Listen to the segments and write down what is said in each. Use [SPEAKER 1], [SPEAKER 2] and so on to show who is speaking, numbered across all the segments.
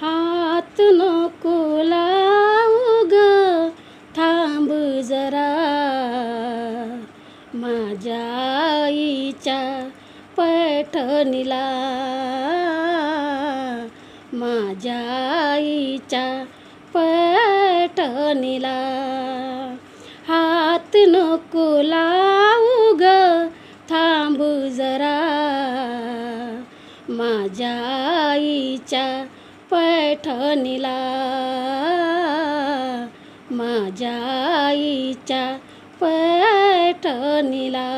[SPEAKER 1] हात नको लावू ग थांब जरा. माझ्या आईच्या पैठणीला माझ्या आईच्या पैठणीला. हात नको लावू ग थांब जरा. माझ्या आईच्या पैठणीला. माझ्या आईच्या पैठणीला.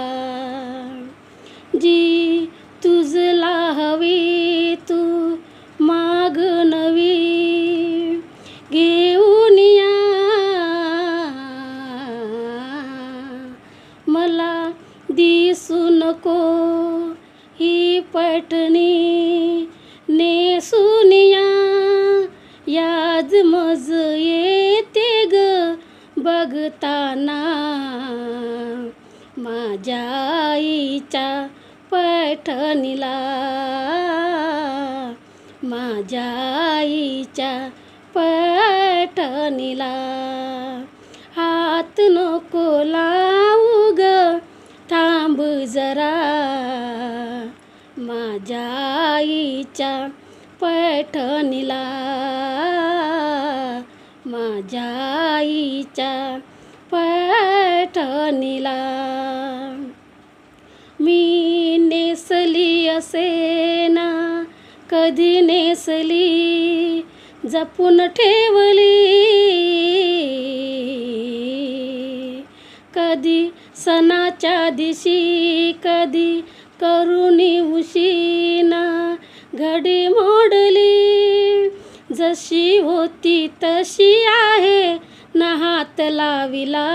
[SPEAKER 1] जी तुझला हवी तू माग नवी. घेऊन या. मला दिसू नको ही पैठणी नेसून या. आज मज येते ग बघताना. माझ्या आईच्या पैठणीला. माझ्या आईच्या पैठणीला. हात नको लावू ग थांब जरा. माझ्या आईच्या पैठणीला. माझ्या आईच्या पैठणीला. मी नेसली असे ना कधी नेसली जपून ठेवली. कधी सणाच्या दिशी कधी करुणी उशीना घडी मोडली. जशी होती तशी आहे. ना हात लाविला.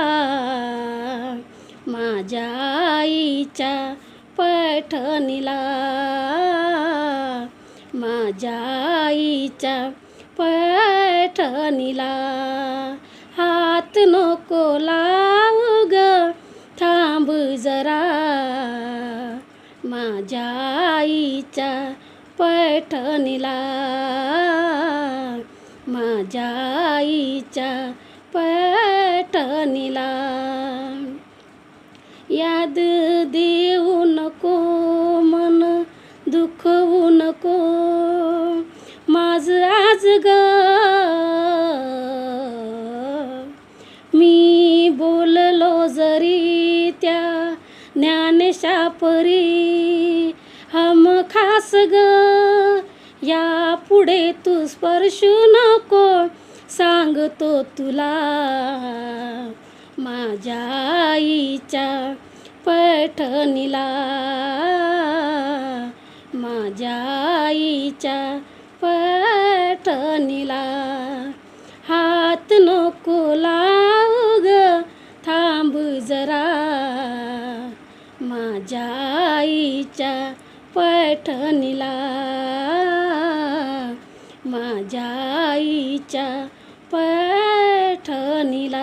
[SPEAKER 1] माझ्या आईच्या पैठणीला. माझ्या आईच्या पैठणीला. हात नको लावू ग थांब जरा. माझ्या आईच्या पैठणीला. माझ्या आईच्या पैठणीला याद देऊ नको मन दुखवू नको. माझ आज ग. मी बोललो जरी त्या ज्ञानशापरी हम खास ग. या पुढे तू स्पर्शू नको सांगतो तुला. माझ्या आईच्या पैठणीला माझ्या आईच्या पैठणीला. हात नको लाव ग थांब जरा. माझ्या आईच्या पैठणीला. माझ्या आईच्या पैठणीला.